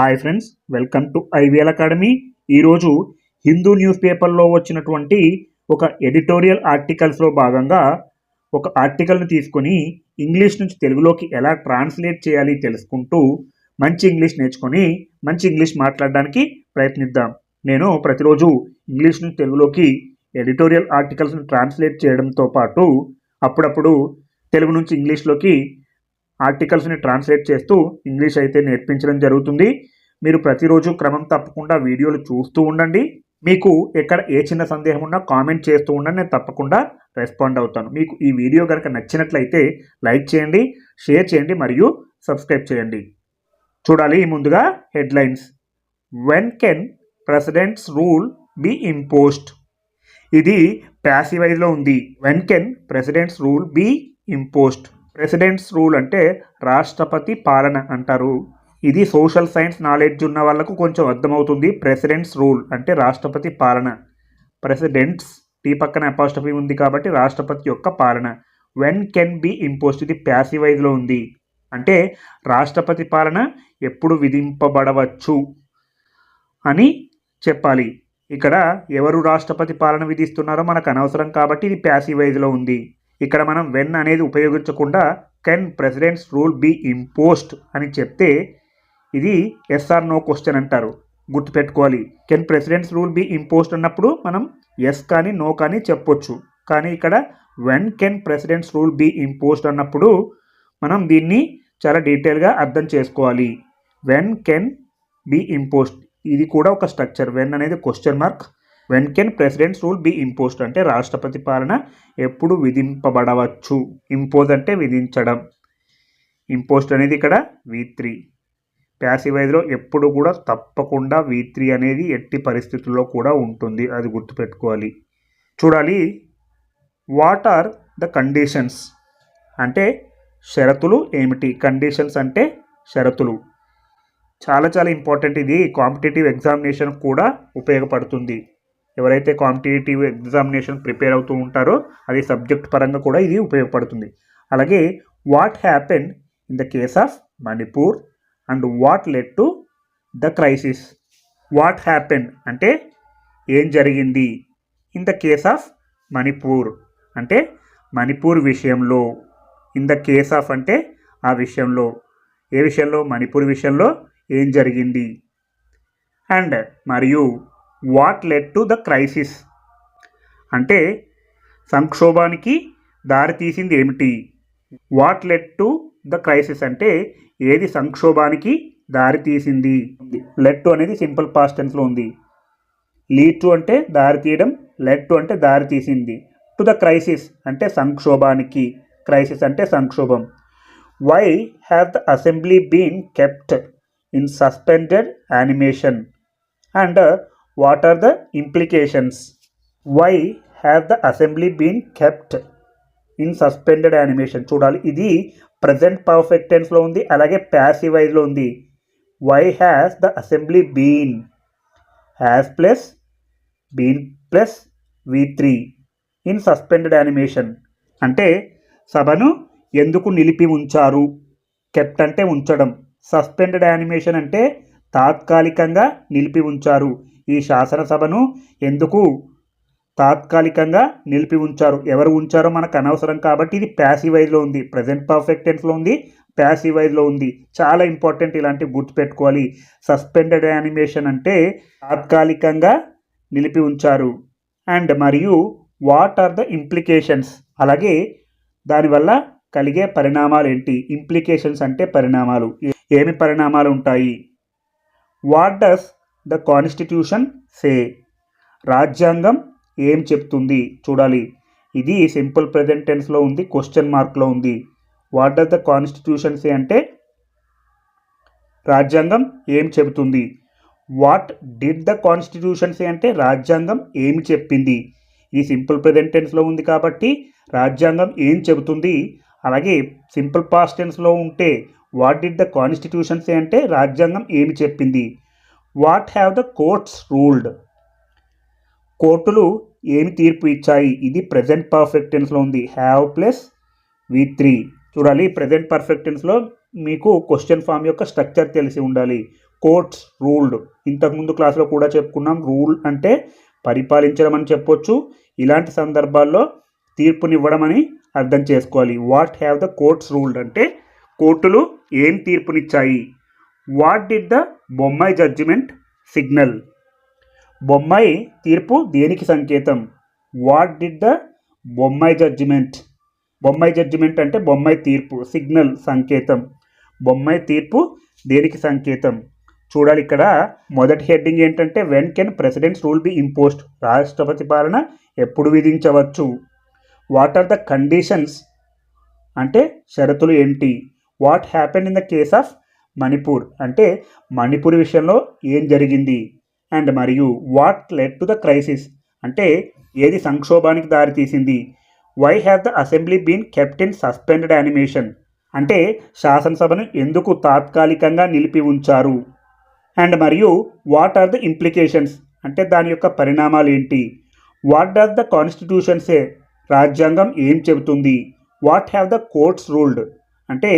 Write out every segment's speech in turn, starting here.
Hi friends welcome to IVL academy ఈరోజు Hindu news పేపర్లో వచ్చినటువంటి ఒక ఎడిటోరియల్ ఆర్టికల్స్లో భాగంగా ఒక ఆర్టికల్ను తీసుకొని ఇంగ్లీష్ నుంచి తెలుగులోకి ఎలా ట్రాన్స్లేట్ చేయాలి తెలుసుకుంటూ మంచి ఇంగ్లీష్ నేర్చుకొని మంచి ఇంగ్లీష్ మాట్లాడడానికి ప్రయత్నిద్దాం. నేను ప్రతిరోజు ఇంగ్లీష్ నుంచి తెలుగులోకి ఎడిటోరియల్ ఆర్టికల్స్ను ట్రాన్స్లేట్ చేయడంతో పాటు అప్పుడప్పుడు తెలుగు నుంచి ఇంగ్లీష్లోకి ఆర్టికల్స్ని ట్రాన్స్లేట్ చేస్తూ ఇంగ్లీష్ అయితే నేర్పించడం జరుగుతుంది. మీరు ప్రతిరోజు క్రమం తప్పకుండా వీడియోలు చూస్తూ ఉండండి. మీకు ఎక్కడ ఏ చిన్న సందేహం ఉన్నా కామెంట్ చేస్తూ ఉండండి. నేను తప్పకుండా రెస్పాండ్ అవుతాను. మీకు ఈ వీడియో కనుక నచ్చినట్లయితే లైక్ చేయండి షేర్ చేయండి మరియు సబ్స్క్రైబ్ చేయండి. చూడాలి ముందుగా headlines. When can president's rule be imposed ఇది ప్యాసివైజ్లో ఉంది. When can president's rule be imposed president's rule అంటే రాష్ట్రపతి పాలన అంటారు. ఇది సోషల్ సైన్స్ నాలెడ్జ్ ఉన్న వాళ్ళకు కొంచెం అర్థమవుతుంది. ప్రెసిడెంట్స్ రూల్ అంటే రాష్ట్రపతి పాలన. ప్రెసిడెంట్స్ టీ పక్కన అపాస్టఫీ ఉంది కాబట్టి రాష్ట్రపతి యొక్క పాలన. వెన్ కెన్ బి ఇంపోస్ట్ ఇది ప్యాసివైజ్లో ఉంది. అంటే రాష్ట్రపతి పాలన ఎప్పుడు విధింపబడవచ్చు అని చెప్పాలి. ఇక్కడ ఎవరు రాష్ట్రపతి పాలన విధిస్తున్నారో మనకు అనవసరం కాబట్టి ఇది ప్యాసివైజ్లో ఉంది. ఇక్కడ మనం వెన్ అనేది ఉపయోగించకుండా can president's rule be imposed అని చెప్తే ఇది ఎస్ఆర్ నో క్వశ్చన్ అంటారు. గుర్తుపెట్టుకోవాలి. Can president's rule be imposed అన్నప్పుడు మనం ఎస్ కానీ నో కానీ చెప్పొచ్చు. కానీ ఇక్కడ when can president's rule be imposed అన్నప్పుడు మనం దీన్ని చాలా డీటెయిల్గా అర్థం చేసుకోవాలి. వెన్ కెన్ బి ఇంపోస్ట్ ఇది కూడా ఒక స్ట్రక్చర్ వెన్ అనేది question mark when can president's rule be imposed అంటే రాష్ట్రపతి పాలన ఎప్పుడు విధింపబడవచ్చు? ఇంపోజ్ అంటే విధించడం. ఇంపోస్ట్ అనేది ఇక్కడ వి త్రీ ప్యాసివైజ్లో ఎప్పుడు కూడా తప్పకుండా వి త్రీ అనేది ఎట్టి పరిస్థితుల్లో కూడా ఉంటుంది. అది గుర్తుపెట్టుకోవాలి. చూడాలి. వాట్ ఆర్ ద కండిషన్స్ అంటే షరతులు ఏమిటి? కండిషన్స్ అంటే షరతులు. చాలా చాలా ఇంపార్టెంట్ ఇది. కాంపిటేటివ్ ఎగ్జామినేషన్ కూడా ఉపయోగపడుతుంది. ఎవరైతే కాంపిటేటివ్ ఎగ్జామినేషన్ ప్రిపేర్ అవుతూ ఉంటారో అది సబ్జెక్ట్ పరంగా కూడా ఇది ఉపయోగపడుతుంది. అలాగే what happen in the case of Manipur and what led to the crisis what happen అంటే ఏం జరిగింది? In the case of Manipur అంటే మణిపూర్ విషయంలో ఇన్ ద కేస్ ఆఫ్ అంటే ఆ విషయంలో. ఏ విషయంలో? మణిపూర్ విషయంలో ఏం జరిగింది? అండ్ మరియు what led to the crisis అంటే సంక్షోభానికి దారితీసింది ఏమిటి? What led to the crisis అంటే ఏది సంక్షోభానికి దారితీసింది లెట్ టు అనేది సింపుల్ పాస్ట్ టెన్స్లో ఉంది. లీడ్ టు అంటే దారి తీయడం లెట్ టు అంటే దారి తీసింది. టు ద క్రైసిస్ అంటే సంక్షోభానికి క్రైసిస్ అంటే సంక్షోభం. Why have the assembly been kept in suspended animation and what are the implications why have the assembly been kept in suspended animation చూడాలి. ఇది ప్రజెంట్ పర్ఫెక్ట్ టెన్స్లో ఉంది అలాగే ప్యాసివైజ్లో ఉంది. Why has the assembly been has plus been plus V three in suspended animation అంటే సభను ఎందుకు నిలిపి ఉంచారు? కెప్ట్ అంటే ఉంచడం. సస్పెండెడ్ యానిమేషన్ అంటే తాత్కాలికంగా నిలిపి ఉంచారు. ఈ శాసనసభను ఎందుకు తాత్కాలికంగా నిలిపి ఉంచారు? ఎవరు ఉంచారో మనకు అనవసరం కాబట్టి ఇది ప్యాసివైజ్లో ఉంది. ప్రజెంట్ పర్ఫెక్ట్ టెన్స్లో ఉంది ప్యాసివైజ్లో ఉంది. చాలా ఇంపార్టెంట్ ఇలాంటివి గుర్తుపెట్టుకోవాలి. సస్పెండెడ్ యానిమేషన్ అంటే తాత్కాలికంగా నిలిపి ఉంచారు. అండ్ మరియు వాట్ ఆర్ ద ఇంప్లికేషన్స్? అలాగే దానివల్ల కలిగే పరిణామాలు ఏంటి ఇంప్లికేషన్స్ అంటే పరిణామాలు. ఏమి పరిణామాలు ఉంటాయి? What does the constitution say. రాజ్యాంగం ఏం చెప్తుంది? చూడాలి. ఇది సింపుల్ ప్రజెంట్ టెన్స్లో ఉంది క్వశ్చన్ మార్క్లో ఉంది. What does the constitution say అంటే? రాజ్యాంగం ఏం చెబుతుంది? What did the constitution say అంటే? రాజ్యాంగం ఏమి చెప్పింది? ఇది సింపుల్ ప్రజెంట్ టెన్స్లో ఉంది కాబట్టి రాజ్యాంగం ఏం చెబుతుంది? అలాగే సింపుల్ పాస్ట్ టెన్స్లో ఉంటే what did the constitution say అంటే? రాజ్యాంగం ఏమి చెప్పింది? What have the courts ruled కోర్టులు ఏమి తీర్పు ఇచ్చాయి? ఇది ప్రజెంట్ పర్ఫెక్ట్ టెన్స్లో ఉంది. హ్యావ్ ప్లస్ వి త్రీ చూడాలి ప్రజెంట్ పర్ఫెక్ట్ టెన్స్లో మీకు క్వశ్చన్ ఫామ్ యొక్క స్ట్రక్చర్ తెలిసి ఉండాలి. కోర్ట్స్ రూల్డ్ ఇంతకుముందు క్లాస్లో కూడా చెప్పుకున్నాం రూల్ అంటే పరిపాలించడం అని చెప్పొచ్చు. ఇలాంటి సందర్భాల్లో తీర్పునివ్వడం అని అర్థం చేసుకోవాలి. What have the courts ruled అంటే కోర్టులు ఏం తీర్పునిచ్చాయి? What did the Bommai judgment signal Bommai తీర్పు దేనికి సంకేతం? What did the Bommai judgment Bommai judgment అంటే బొమ్మాయి తీర్పు సిగ్నల్ సంకేతం. బొమ్మాయి తీర్పు దేనికి సంకేతం? చూడాలి ఇక్కడ. మొదటి హెడ్డింగ్ ఏంటంటే when can president's rule be imposed రాష్ట్రపతి పాలన ఎప్పుడు విధించవచ్చు? వాట్ ఆర్ ద కండిషన్స్ అంటే షరతులు ఏంటి? What happen in the case of Manipur. అంటే మణిపూర్ విషయంలో ఏం జరిగింది? అండ్ మరియు what led to the crisis అంటే ఏది సంక్షోభానికి దారితీసింది why have the assembly been kept in suspended animation అంటే శాసనసభను ఎందుకు తాత్కాలికంగా నిలిపి ఉంచారు? అండ్ మరియు వాట్ ఆర్ ద ఇంప్లికేషన్స్ అంటే దాని యొక్క పరిణామాలు ఏంటి? వాట్ డస్ ద కాన్స్టిట్యూషన్సే రాజ్యాంగం ఏం చెబుతుంది? What have the courts ruled అంటే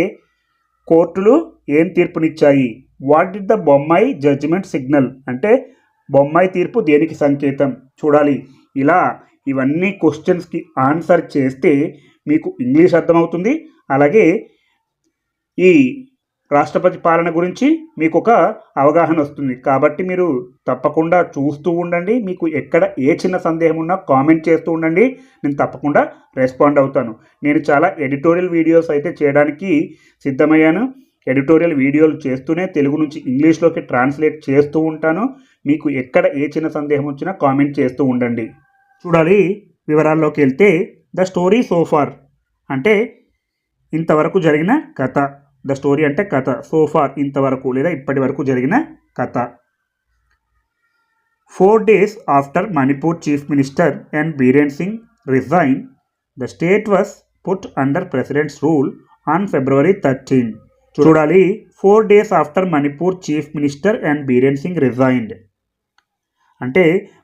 కోర్టులు ఏం తీర్పునిచ్చాయి? What it the Bommai judgment signal అంటే బొమ్మాయి తీర్పు దేనికి సంకేతం? చూడాలి. ఇలా ఇవన్నీ క్వశ్చన్స్కి ఆన్సర్ చేస్తే మీకు ఇంగ్లీష్ అర్థమవుతుంది. అలాగే ఈ రాష్ట్రపతి పాలన గురించి మీకు ఒక అవగాహన వస్తుంది. కాబట్టి మీరు తప్పకుండా చూస్తూ ఉండండి. మీకు ఎక్కడ ఏ చిన్న సందేహం ఉన్నా కామెంట్ చేస్తూ ఉండండి. నేను తప్పకుండా రెస్పాండ్ అవుతాను. నేను చాలా ఎడిటోరియల్ వీడియోస్ అయితే చేయడానికి సిద్ధమయ్యాను. ఎడిటోరియల్ వీడియోలు చేస్తూనే తెలుగు నుంచి ఇంగ్లీష్లోకి ట్రాన్స్లేట్ చేస్తూ ఉంటాను. మీకు ఎక్కడ ఏ చిన్న సందేహం వచ్చినా కామెంట్ చేస్తూ ఉండండి. చూడాలి. వివరాల్లోకి వెళ్తే ద స్టోరీ సోఫార్ అంటే ఇంతవరకు జరిగిన కథ. ద స్టోరీ అంటే కథ. సోఫార్ ఇంతవరకు లేదా ఇప్పటి వరకు జరిగిన కథ. Four days after Manipur chief minister and Biren Singh resign the state was put under president's rule on February thirteen. చూడాలి four days after Manipur chief minister and Biren Singh resigned. అంటే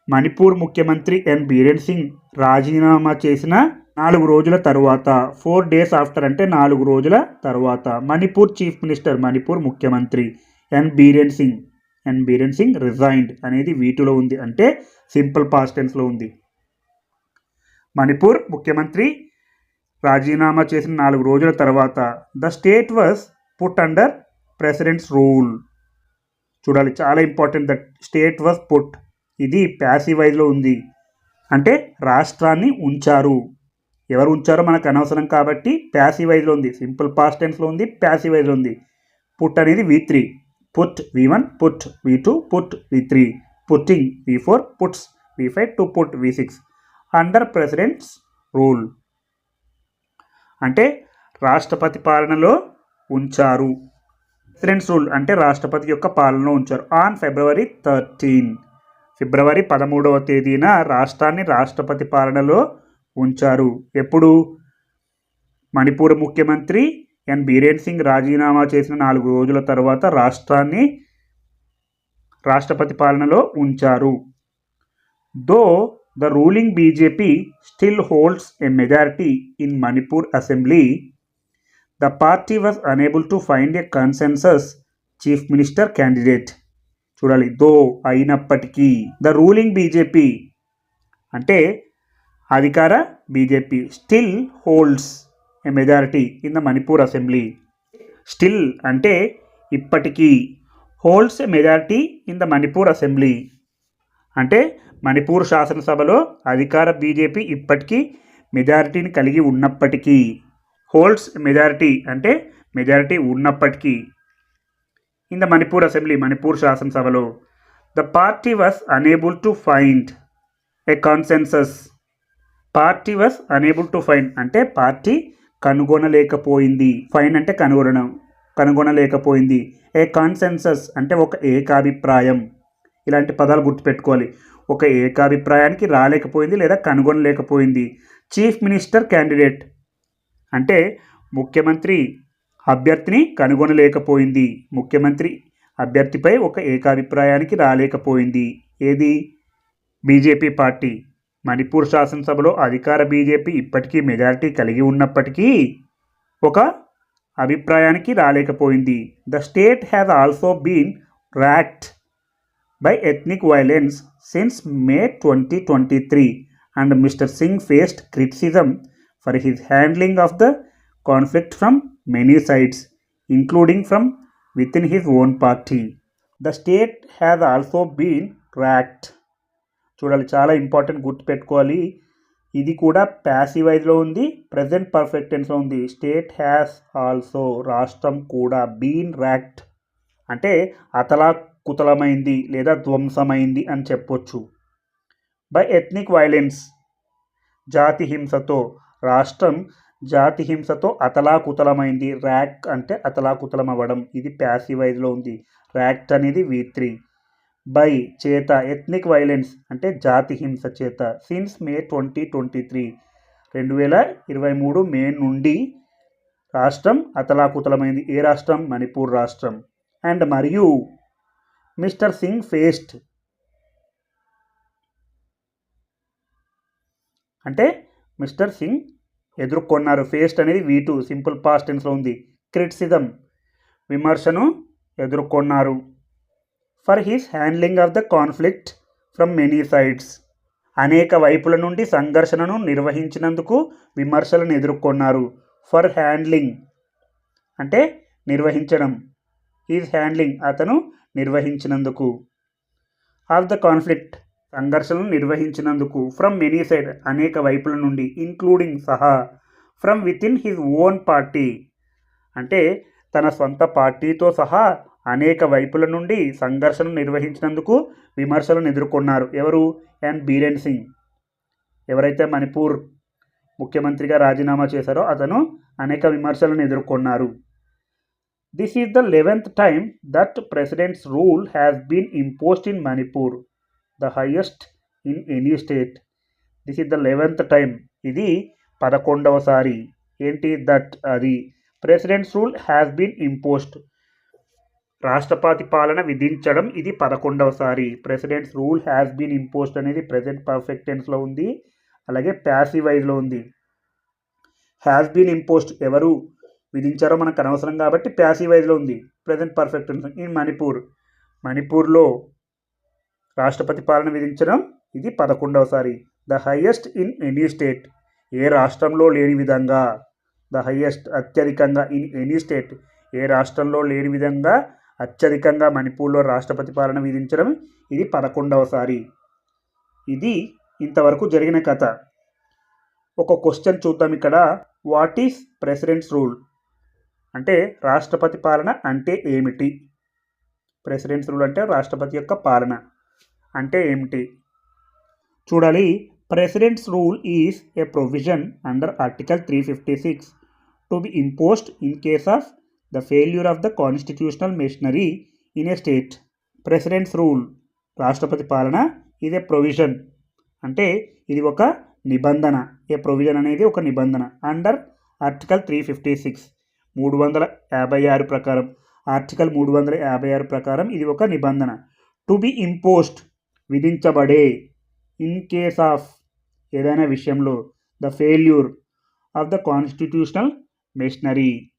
మణిపూర్ ముఖ్యమంత్రి N Biren Singh రాజీనామా చేసిన నాలుగు రోజుల తరువాత four days after అంటే నాలుగు రోజుల తరువాత. మణిపూర్ చీఫ్ మినిస్టర్ మణిపూర్ ముఖ్యమంత్రి N Biren Singh. N Biren Singh resigned అనేది వీటిలో ఉంది అంటే సింపుల్ పాస్టెన్స్లో ఉంది. మణిపూర్ ముఖ్యమంత్రి రాజీనామా చేసిన నాలుగు రోజుల తర్వాత the state was put under president's rule. చూడాలి చాలా important that state was put. ఇది ప్యాసివైజ్లో ఉంది. అంటే రాష్ట్రాన్ని ఉంచారు. ఎవరు ఉంచారో మనకు అనవసరం కాబట్టి ప్యాసివైజ్లో ఉంది. సింపుల్ పాస్ట్ టెన్స్లో ఉంది ప్యాసివైజ్లో ఉంది. పుట్ అనేది V three put V one put V two put V three putting V four puts V five to put V six under president's rule అంటే రాష్ట్రపతి పాలనలో ఉంచారు. ప్రెసిడెంట్స్ రూల్ అంటే రాష్ట్రపతి యొక్క పాలనలో ఉంచారు. ఆన్ ఫిబ్రవరి థర్టీన్ ఫిబ్రవరి పదమూడవ తేదీన రాష్ట్రాన్ని రాష్ట్రపతి పాలనలో ఉంచారు. ఎప్పుడు? మణిపూర్ ముఖ్యమంత్రి ఎన్. బీరేన్ సింగ్ రాజీనామా చేసిన నాలుగు రోజుల తర్వాత రాష్ట్రాన్ని రాష్ట్రపతి పాలనలో ఉంచారు. Though the ruling BJP still holds a majority in Manipur assembly. The party was unable to find a consensus chief minister candidate. చూడాలి. దో అయినప్పటికీ ద రూలింగ్ బీజేపీ అంటే అధికార BJP still holds a majority in the Manipur assembly. Still అంటే ఇప్పటికీ holds a majority in the Manipur assembly. అంటే మణిపూర్ శాసనసభలో అధికార BJP ఇప్పటికీ మెజారిటీని కలిగి ఉన్నప్పటికీ హోల్డ్స్ మెజారిటీ అంటే మెజారిటీ ఉన్నప్పటికీ in the Manipur assembly Manipur శాసనసభలో. The party was unable to find a consensus party was unable to find అంటే పార్టీ కనుగొనలేకపోయింది. ఫైన్ అంటే కనుగొనడం కనుగొనలేకపోయింది. ఏ కాన్సెన్సస్ అంటే ఒక ఏకాభిప్రాయం. ఇలాంటి పదాలు గుర్తుపెట్టుకోవాలి. ఒక ఏకాభిప్రాయానికి రాలేకపోయింది లేదా కనుగొనలేకపోయింది. చీఫ్ మినిస్టర్ క్యాండిడేట్ అంటే ముఖ్యమంత్రి అభ్యర్థిని కనుగొనలేకపోయింది. ముఖ్యమంత్రి అభ్యర్థిపై ఒక ఏకాభిప్రాయానికి రాలేకపోయింది. ఏది? BJP party. మణిపూర్ శాసనసభలో అధికార బీజేపీ ఇప్పటికీ మెజారిటీ కలిగి ఉన్నప్పటికీ ఒక అభిప్రాయానికి రాలేకపోయింది. The state has also been racked by ethnic violence since May twenty twenty three and mister Singh faced criticism for his handling of the conflict from many sides including from with in his own party. The state has also been racked చూడాలి చాలా important గుర్తుపెట్టుకోవాలి. ఇది కూడా ప్యాసివైజ్లో ఉంది present perfect టెన్స్లో ఉంది. State has also రాష్ట్రం కూడా బీన్ ర్యాక్ట్ అంటే అతలా కుతలమైంది లేదా ధ్వంసమైంది అని చెప్పొచ్చు. బై ఎథ్నిక్ వైలెన్స్ జాతి హింసతో రాష్ట్రం జాతి హింసతో అతలాకుతలమైంది. ర్యాక్ అంటే అతలాకుతలం అవ్వడం ఇది ప్యాసివైజ్లో ఉంది. ర్యాక్ట్ అనేది వి త్రీ బై చేత ఎథ్నిక్ వైలెన్స్ అంటే జాతి హింస చేత since May twenty twenty three. రెండు వేల ఇరవై మూడు మే నుండి రాష్ట్రం అతలాకుతలమైంది. ఏ రాష్ట్రం? మణిపూర్ రాష్ట్రం. అండ్ మరియు మిస్టర్ సింగ్ ఫేస్ట్. అంటే మిస్టర్ సింగ్ ఎదుర్కొన్నారు. ఫేస్ట్ అనేది వీ టూ సింపుల్ పాస్ట్ టెన్స్లో ఉంది. క్రిటిసిజం విమర్శను ఎదుర్కొన్నారు. For his handling of the conflict from many sides అనేక వైపుల నుండి సంఘర్షణను నిర్వహించినందుకు విమర్శలను ఎదుర్కొన్నారు. ఫర్ హ్యాండ్లింగ్ అంటే నిర్వహించడం. హీస్ హ్యాండ్లింగ్ అతను నిర్వహించినందుకు. ఆఫ్ ద కాన్ఫ్లిక్ట్ సంఘర్షణను నిర్వహించినందుకు ఫ్రమ్ మెనీ సైడ్ అనేక వైపుల నుండి ఇంక్లూడింగ్ సహా from with in his own party అంటే తన సొంత పార్టీతో సహా అనేక వైపుల నుండి సంఘర్షణ నిర్వహించినందుకు విమర్శలను ఎదుర్కొన్నారు. ఎవరు? ఎన్. బీరేన్ సింగ్. ఎవరైతే మణిపూర్ ముఖ్యమంత్రిగా రాజీనామా చేశారో అతను అనేక విమర్శలను ఎదుర్కొన్నారు. This is the eleventh time that president's rule has been imposed in Manipur the highest in any state this is the eleventh time ఇది పదకొండవసారి ఏంటి? దట్ అది. President's rule has been imposed రాష్ట్రపతి పాలన విధించడం ఇది పదకొండవసారి president's rule has been imposed అనేది present perfect టెన్స్లో ఉంది. అలాగే ప్యాసివైజ్లో ఉంది. హ్యాస్ బీన్ ఇంపోజ్డ్ ఎవరు విధించారో మనకు అనవసరం కాబట్టి ప్యాసివైజ్లో ఉంది. Present perfect tense in Manipur. మణిపూర్లో రాష్ట్రపతి పాలన విధించడం ఇది పదకొండవసారి the highest in any state ఏ రాష్ట్రంలో లేని విధంగా. ద హయ్యెస్ట్ అత్యధికంగా ఇన్ ఎనీ స్టేట్ ఏ రాష్ట్రంలో లేని విధంగా అత్యధికంగా మణిపూర్లో రాష్ట్రపతి పాలన విధించడం ఇది పదకొండవసారి ఇది ఇంతవరకు జరిగిన కథ. ఒక క్వశ్చన్ చూద్దాం ఇక్కడ. What is president's rule? అంటే రాష్ట్రపతి పాలన అంటే ఏమిటి? ప్రెసిడెంట్స్ రూల్ అంటే రాష్ట్రపతి యొక్క పాలన అంటే ఏమిటి? చూడాలి. President's rule is a provision under article three fifty six to be imposed in case of the failure of the constitutional machinery in a state. President's rule. రాష్ట్రపతి పాలన ఇది ఏ ప్రొవిజన్. అంటే ఇది ఒక నిబంధన. ఏ ప్రొవిజన్ అనేది ఒక నిబంధన. Under article three fifty six. మూడు వందల యాభై ఆరు ప్రకారం. ఆర్టికల్ మూడు వందల యాభై ఆరు ప్రకారం ఇది ఒక నిబంధన. టు బి ఇంపోస్ట్ విధించబడే. ఇన్ కేస్ ఆఫ్ ఏదైనా విషయంలో the failure of the constitutional machinery.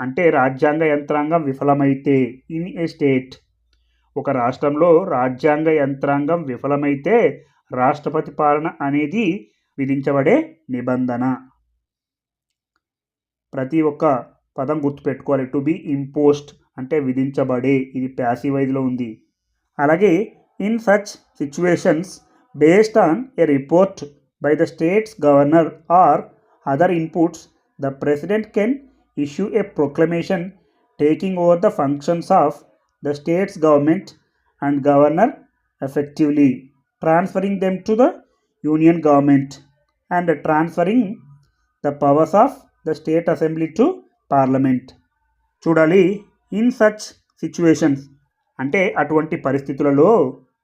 అంటే రాజ్యాంగ యంత్రాంగం విఫలమైతే ఇన్ ఏ స్టేట్. ఒక రాష్ట్రంలో రాజ్యాంగ యంత్రాంగం విఫలమైతే రాష్ట్రపతి పాలన అనేది విధించబడే నిబంధన. ప్రతి ఒక్క పదం గుర్తుపెట్టుకోవాలి. టు బి ఇంపోస్ట్ అంటే విధించబడే. ఇది ప్యాసివైజ్లో ఉంది. అలాగే in such situations based on a report by the state's governor or other inputs the president can issue a proclamation taking over the functions of the state's government and governor effectively transferring them to the union government and transferring the powers of the state assembly to parliament చూడాలి in such situations అంటే అటువంటి పరిస్థితులలో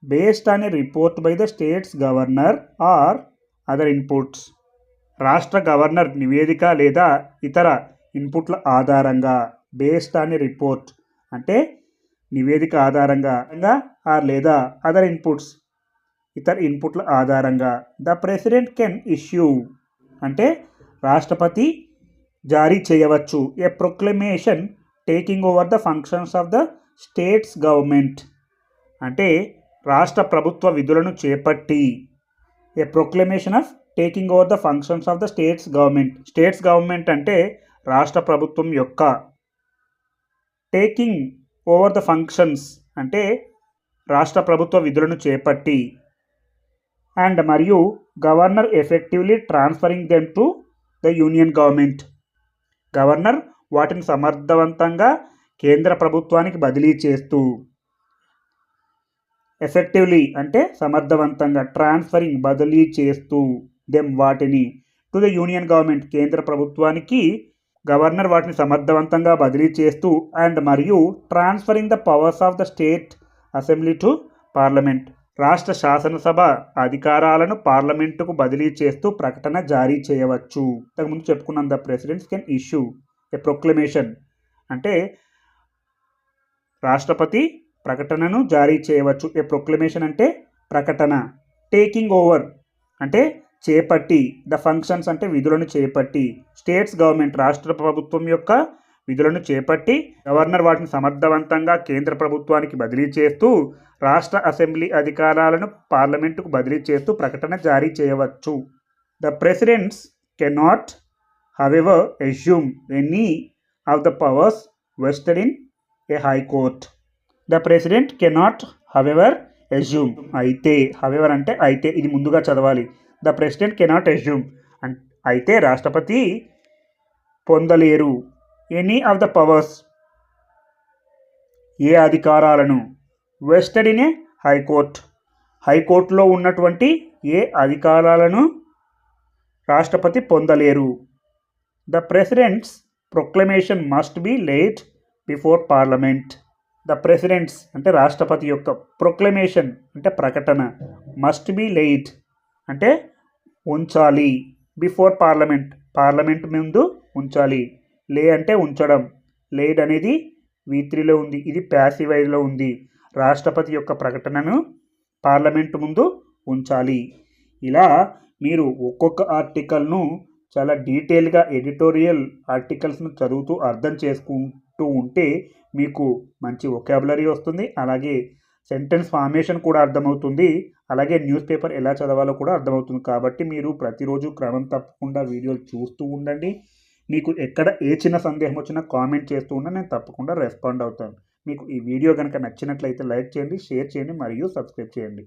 based on a report by the state's governor or other inputs రాష్ట్ర governor నివేదిక లేదా ఇతర ఇన్పుట్ల ఆధారంగా బేస్డ్ ఆన్ రిపోర్ట్ అంటే నివేదిక ఆధారంగా ఆర్ లేదా అదర్ ఇన్పుట్స్ ఇతర ఇన్పుట్ల ఆధారంగా. ద ప్రెసిడెంట్ కెన్ ఇష్యూ అంటే రాష్ట్రపతి జారీ చేయవచ్చు. A proclamation taking over the functions of the state's government అంటే రాష్ట్ర ప్రభుత్వ విధులను చేపట్టి. A proclamation of taking over the functions of the state's government state's government అంటే రాష్ట్ర ప్రభుత్వం యొక్క టేకింగ్ ఓవర్ ద ఫంక్షన్స్ అంటే రాష్ట్ర ప్రభుత్వ విధులను చేపట్టి అండ్ మరియు governor effectively transferring them to the union government governor వాటిని సమర్థవంతంగా కేంద్ర ప్రభుత్వానికి బదిలీ చేస్తూ ఎఫెక్టివ్లీ అంటే సమర్థవంతంగా ట్రాన్స్ఫరింగ్ బదిలీ చేస్తూ దెమ్ వాటిని టు ద యూనియన్ గవర్నమెంట్ కేంద్ర ప్రభుత్వానికి గవర్నర్ వాటిని సమర్థవంతంగా బదిలీ చేస్తూ అండ్ మరియు transferring the powers of the state assembly to parliament. రాష్ట్ర శాసనసభ అధికారాలను పార్లమెంటుకు బదిలీ చేస్తూ ప్రకటన జారీ చేయవచ్చు. ఇంతకుముందు చెప్పుకున్నాం the president's can issue a proclamation. అంటే రాష్ట్రపతి ప్రకటనను జారీ చేయవచ్చు. ఏ ప్రొక్లమేషన్ అంటే ప్రకటన. Taking over. అంటే చేపట్టి ద ఫంక్షన్స్ అంటే విధులను చేపట్టి స్టేట్స్ గవర్నమెంట్ రాష్ట్ర ప్రభుత్వం యొక్క విధులను చేపట్టి గవర్నర్ వాటిని సమర్థవంతంగా కేంద్ర ప్రభుత్వానికి బదిలీ చేస్తూ రాష్ట్ర అసెంబ్లీ అధికారాలను పార్లమెంటుకు బదిలీ చేస్తూ ప్రకటన జారీ చేయవచ్చు. The president's cannot however assume any of the powers vested in a high court the president cannot however assume అయితే హవెవర్ అంటే అయితే ఇది ముందుగా చదవాలి. ద ప్రెసిడెంట్ కెనాట్ ఎస్యూమ్ అయితే రాష్ట్రపతి పొందలేరు. ఎనీ ఆఫ్ ద పవర్స్ ఏ అధికారాలను? Vested in a high court. హైకోర్టులో ఉన్నటువంటి ఏ అధికారాలను రాష్ట్రపతి పొందలేరు. The president's proclamation must be laid before parliament. The president's అంటే రాష్ట్రపతి యొక్క ప్రొక్లమేషన్ అంటే ప్రకటన మస్ట్ బి లేట్. అంటే ఉంచాలి. బిఫోర్ పార్లమెంట్ పార్లమెంట్ ముందు ఉంచాలి. లే అంటే ఉంచడం. లేడ్ అనేది వి త్రీలో ఉంది. ఇది ప్యాసివైజ్లో ఉంది. రాష్ట్రపతి యొక్క ప్రకటనను పార్లమెంట్ ముందు ఉంచాలి. ఇలా మీరు ఒక్కొక్క ఆర్టికల్ను చాలా డీటెయిల్గా ఎడిటోరియల్ ఆర్టికల్స్ను చదువుతూ అర్థం చేసుకుంటూ ఉంటే మీకు మంచి ఒకాబులరీ వస్తుంది. అలాగే సెంటెన్స్ ఫార్మేషన్ కూడా అర్థమవుతుంది. అలాగే న్యూస్ పేపర్ ఎలా చదవాలో కూడా అర్థమవుతుంది. కాబట్టి మీరు ప్రతిరోజు క్రమం తప్పకుండా వీడియోలు చూస్తూ ఉండండి. మీకు ఎక్కడ ఏ చిన్న సందేహం వచ్చినా కామెంట్ చేస్తూ ఉన్నా నేను తప్పకుండా రెస్పాండ్ అవుతాను. మీకు ఈ వీడియో కనుక నచ్చినట్లయితే లైక్ చేయండి షేర్ చేయండి మరియు సబ్స్క్రైబ్ చేయండి.